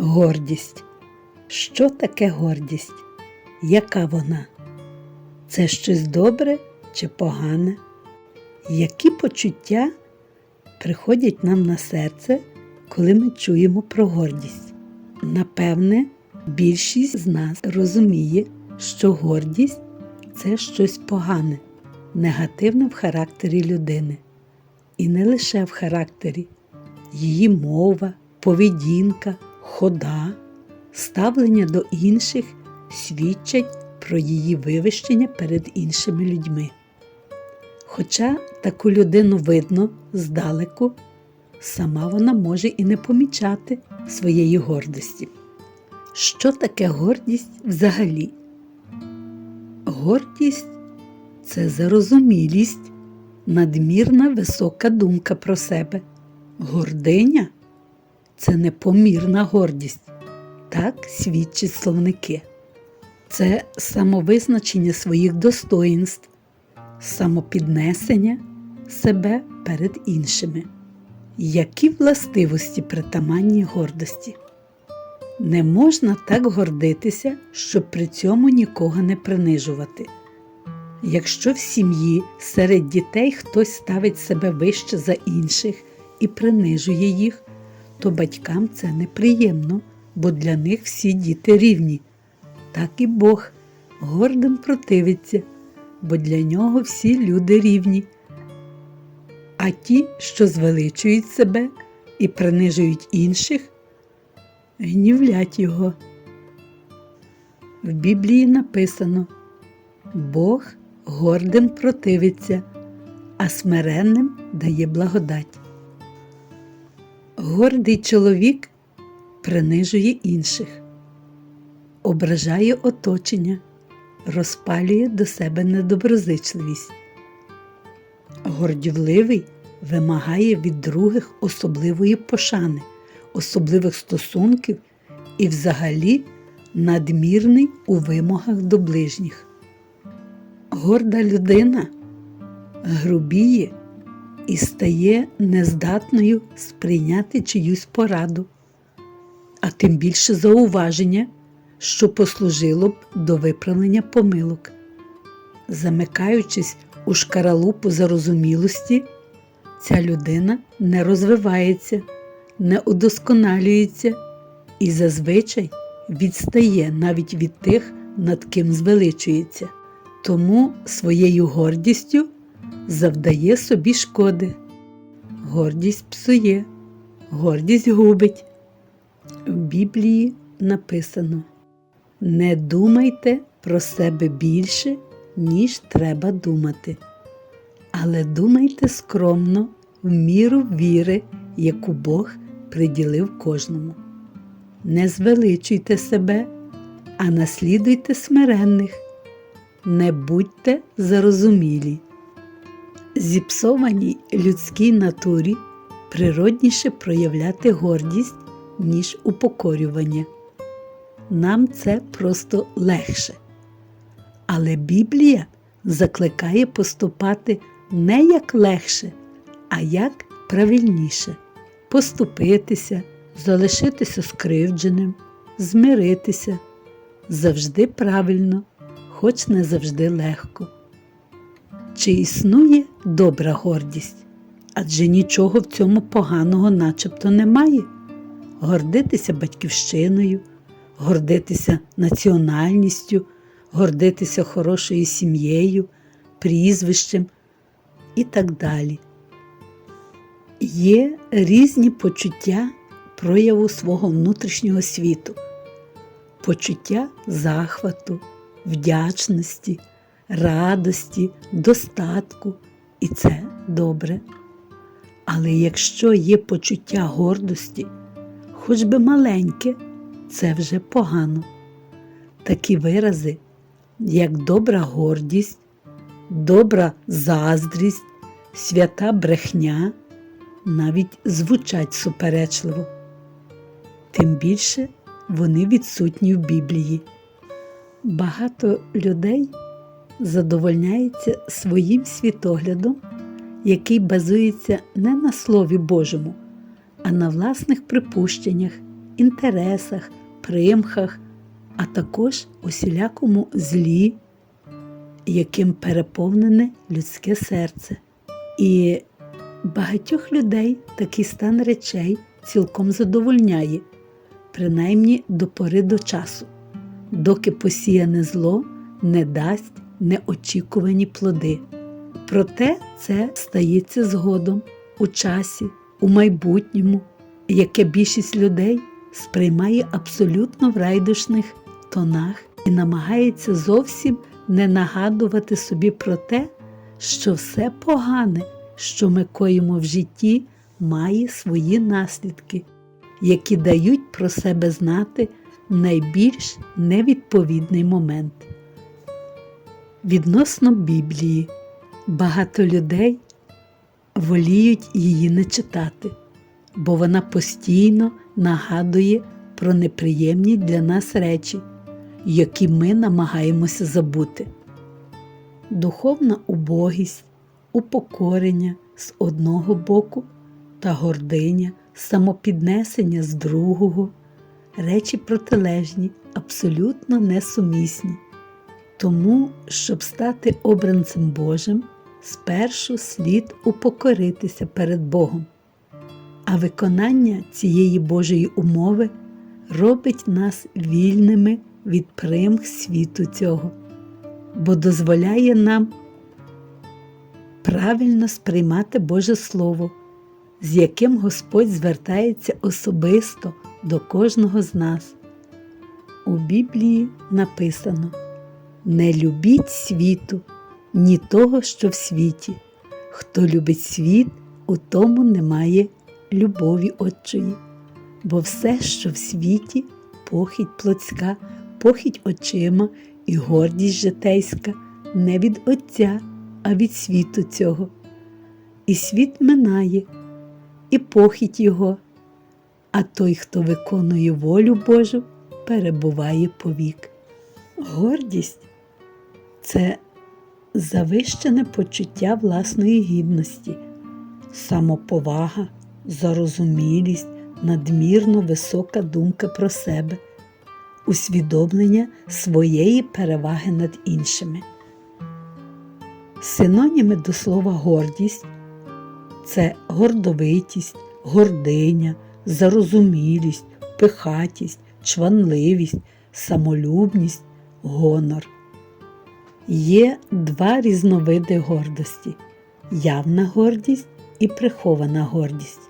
Гордість. Що таке гордість? Яка вона? Це щось добре чи погане? Які почуття приходять нам на серце, коли ми чуємо про гордість? Напевне, більшість з нас розуміє, що гордість це щось погане, негативне в характері людини. І не лише в характері, її мова, поведінка, хода, ставлення до інших свідчать про її вивищення перед іншими людьми. Хоча таку людину видно здалеку, сама вона може і не помічати своєї гордості. Що таке гордість взагалі? Гордість це зарозумілість, надмірна висока думка про себе. Гординя це непомірна гордість, так свідчать словники. Це самовизначення своїх достоїнств, самопіднесення себе перед іншими. Які властивості притаманні гордості? Не можна так гордитися, щоб при цьому нікого не принижувати. Якщо в сім'ї серед дітей хтось ставить себе вище за інших і принижує їх, то батькам це неприємно, бо для них всі діти рівні. Так і Бог гордим противиться, бо для нього всі люди рівні. А ті, що звеличують себе і принижують інших, гнівлять його. В Біблії написано Бог гордим противиться, а смиренним дає благодать. Гордий чоловік принижує інших, ображає оточення, розпалює до себе недоброзичливість. Гордівливий вимагає від других особливої пошани, особливих стосунків і взагалі надмірний у вимогах до ближніх. Горда людина грубіє і стає нездатною сприйняти чиюсь пораду, а тим більше зауваження, що послужило б до виправлення помилок. Замикаючись у шкаралупу зарозумілості, ця людина не розвивається, не удосконалюється і зазвичай відстає навіть від тих, над ким звеличується. Тому своєю гордістю завдає собі шкоди. Гордість псує, гордість губить. В Біблії написано: Не думайте про себе більше, ніж треба думати, але думайте скромно в міру віри, яку Бог приділив кожному. Не звеличуйте себе, а наслідуйте смиренних, не будьте зарозумілі. Зіпсованій людській натурі природніше проявляти гордість, ніж упокорювання. Нам це просто легше. Але Біблія закликає поступати не як легше, а як правильніше поступитися, залишитися скривдженим, змиритися завжди правильно, хоч не завжди легко. Чи існує добра гордість? Адже нічого в цьому поганого начебто немає. Гордитися батьківщиною, гордитися національністю, гордитися хорошою сім'єю, прізвищем і так далі. Є різні почуття прояву свого внутрішнього світу, почуття захвату, вдячності, радості, достатку, і це добре. Але якщо є почуття гордості, хоч би маленьке, це вже погано. Такі вирази, як добра гордість, добра заздрість, свята брехня, навіть звучать суперечливо. Тим більше вони відсутні в Біблії. Багато людей задовольняється своїм світоглядом, який базується не на Слові Божому, а на власних припущеннях, інтересах, примхах, а також усілякому злі, яким переповнене людське серце. І багатьох людей такий стан речей цілком задовольняє, принаймні до пори до часу, доки посіяне зло не дасть неочікувані плоди. Проте це стається згодом у часі, у майбутньому, яке більшість людей сприймає абсолютно в райдушних тонах і намагається зовсім не нагадувати собі про те, що все погане, що ми коїмо в житті, має свої наслідки, які дають про себе знати найбільш невідповідний момент. Відносно Біблії, багато людей воліють її не читати, бо вона постійно нагадує про неприємні для нас речі, які ми намагаємося забути. Духовна убогість, упокорення з одного боку та гординя, самопіднесення з другого, речі протилежні, абсолютно несумісні. Тому, щоб стати обранцем Божим, спершу слід упокоритися перед Богом, а виконання цієї Божої умови робить нас вільними від примх світу цього, бо дозволяє нам правильно сприймати Боже Слово, з яким Господь звертається особисто до кожного з нас. У Біблії написано Не любіть світу, ні того, що в світі. Хто любить світ, у тому немає любові Отчої, бо все, що в світі, похідь плотська, похідь очима і гордість житейська, не від Отця, а від світу цього. І світ минає, і похідь його, а той, хто виконує волю Божу, перебуває повік. Гордість це завищене почуття власної гідності, самоповага, зарозумілість, надмірно висока думка про себе, усвідомлення своєї переваги над іншими. Синоніми до слова гордість це гордовитість, гординя, зарозумілість, пихатість, чванливість, самолюбність, гонор. Є два різновиди гордості явна гордість і прихована гордість.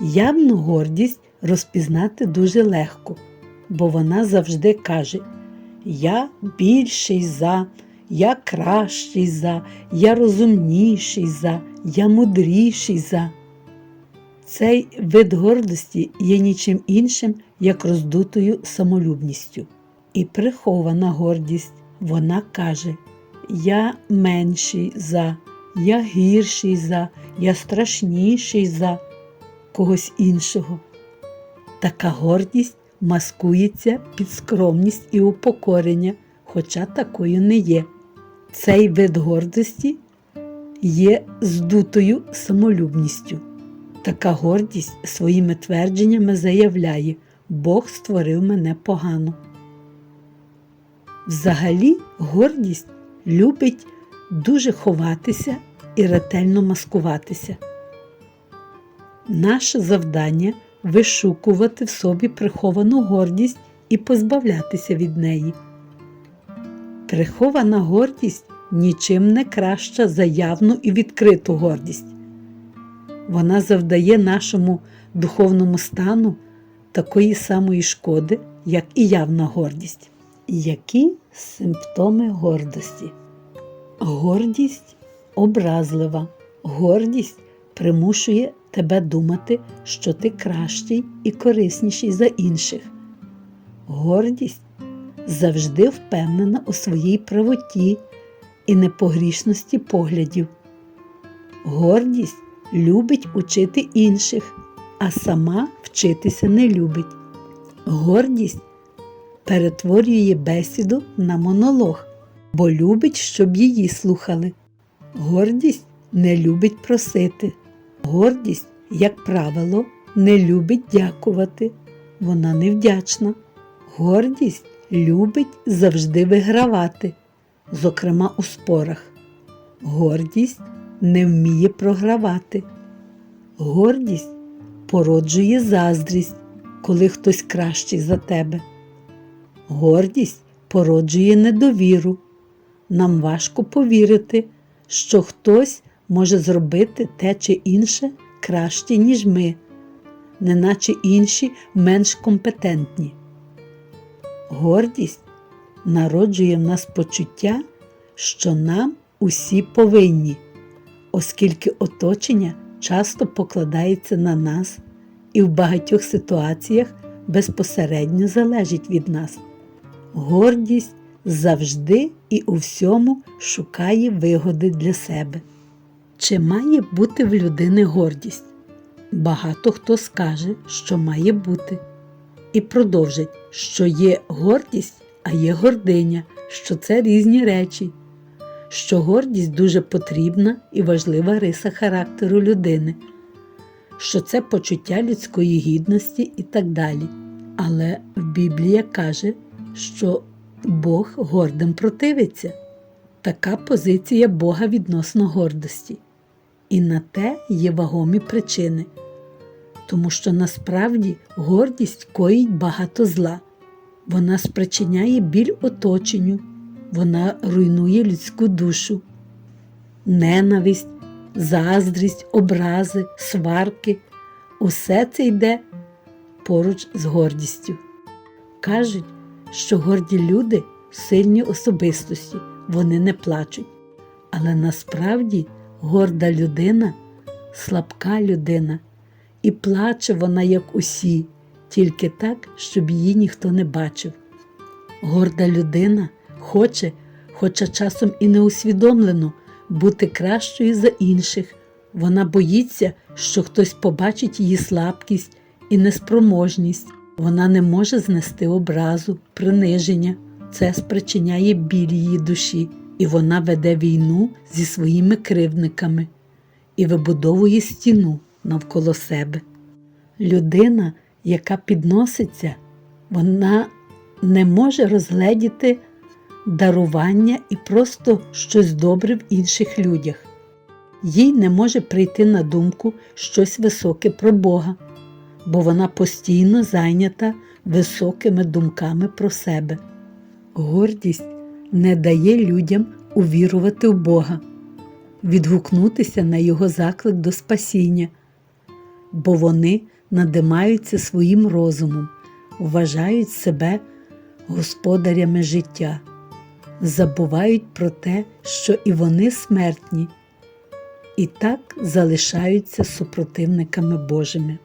Явну гордість розпізнати дуже легко, бо вона завжди каже Я більший за, я кращий за, я розумніший за, я мудріший за. Цей вид гордості є нічим іншим, як роздутою самолюбністю. І прихована гордість вона каже Я менший за, я гірший за, я страшніший за когось іншого. Така гордість маскується під скромність і упокорення, хоча такою не є. Цей вид гордості є здутою самолюбністю. Така гордість своїми твердженнями заявляє, Бог створив мене погано. Взагалі, гордість любить дуже ховатися і ретельно маскуватися. Наше завдання вишукувати в собі приховану гордість і позбавлятися від неї. Прихована гордість нічим не краща за явну і відкриту гордість. Вона завдає нашому духовному стану такої самої шкоди, як і явна гордість. Які симптоми гордості? Гордість образлива, гордість примушує тебе думати, що ти кращий і корисніший за інших. Гордість завжди впевнена у своїй правоті і непогрішності поглядів. Гордість любить учити інших, а сама вчитися не любить. Гордість перетворює бесіду на монолог, бо любить, щоб її слухали. Гордість не любить просити. Гордість, як правило, не любить дякувати, вона невдячна. Гордість любить завжди вигравати, зокрема у спорах. Гордість не вміє програвати. Гордість породжує заздрість, коли хтось кращий за тебе. Гордість породжує недовіру. Нам важко повірити, що хтось може зробити те чи інше краще, ніж ми, неначе інші менш компетентні. Гордість народжує в нас почуття, що нам усі повинні, оскільки оточення часто покладається на нас і в багатьох ситуаціях безпосередньо залежить від нас. Гордість завжди і у всьому шукає вигоди для себе. Чи має бути в людини гордість? Багато хто скаже, що має бути, і продовжить, що є гордість, а є гординя, що це різні речі, що гордість дуже потрібна і важлива риса характеру людини, що це почуття людської гідності і так далі. Але Біблія каже, що Бог гордим противиться. Така позиція Бога відносно гордості. І на те є вагомі причини, тому що насправді гордість коїть багато зла. Вона спричиняє біль оточенню, вона руйнує людську душу, ненависть, заздрість, образи, сварки усе це йде поруч з гордістю. Кажуть, що горді люди сильні особистості, вони не плачуть. Але насправді горда людина слабка людина, і плаче вона, як усі, тільки так, щоб її ніхто не бачив. Горда людина хоче, хоча часом і не усвідомлено, бути кращою за інших. Вона боїться, що хтось побачить її слабкість і неспроможність. Вона не може знести образу, приниження. Це спричиняє біль її душі, і вона веде війну зі своїми кривдниками і вибудовує стіну навколо себе. Людина, яка підноситься, вона не може розгледіти дарування і просто щось добре в інших людях. Їй не може прийти на думку щось високе про Бога бо вона постійно зайнята високими думками про себе. Гордість не дає людям увірувати в Бога, відгукнутися на Його заклик до спасіння, бо вони надимаються своїм розумом, вважають себе господарями життя, забувають про те, що і вони смертні, і так залишаються супротивниками Божими.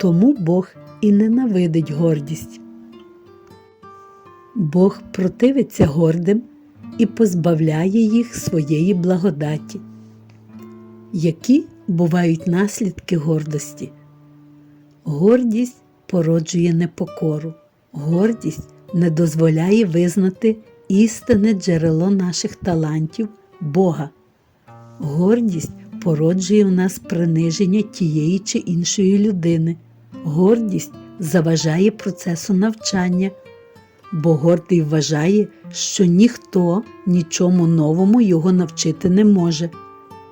Тому Бог і ненавидить гордість. Бог противиться гордим і позбавляє їх своєї благодаті. Які бувають наслідки гордості? Гордість породжує непокору, гордість не дозволяє визнати істинне джерело наших талантів Бога. Гордість породжує в нас приниження тієї чи іншої людини. Гордість заважає процесу навчання, бо гордий вважає, що ніхто нічому новому його навчити не може.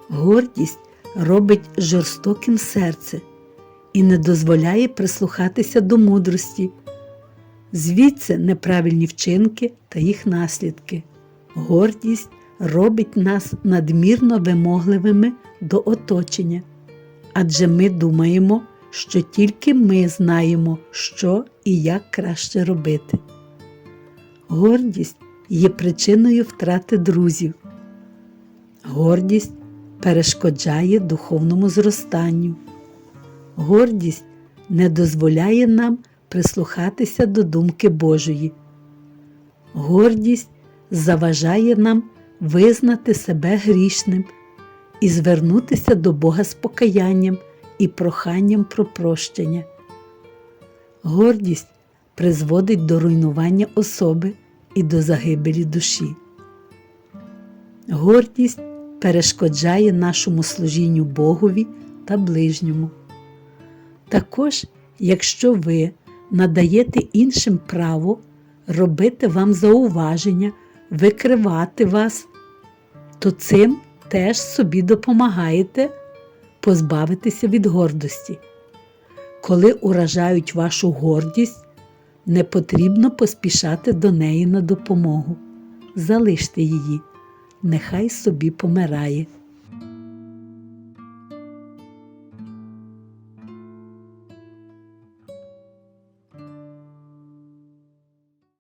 Гордість робить жорстоким серце і не дозволяє прислухатися до мудрості, звідси неправильні вчинки та їх наслідки. Гордість робить нас надмірно вимогливими до оточення, адже ми думаємо, що тільки ми знаємо, що і як краще робити. Гордість є причиною втрати друзів. Гордість перешкоджає духовному зростанню. Гордість не дозволяє нам прислухатися до думки Божої. Гордість заважає нам визнати себе грішним і звернутися до Бога з покаянням і проханням про прощення. Гордість призводить до руйнування особи і до загибелі душі. Гордість перешкоджає нашому служінню Богові та ближньому. Також, якщо ви надаєте іншим право робити вам зауваження, викривати вас, то цим теж собі допомагаєте позбавитися від гордості. Коли уражають вашу гордість, не потрібно поспішати до неї на допомогу. Залиште її, нехай собі помирає.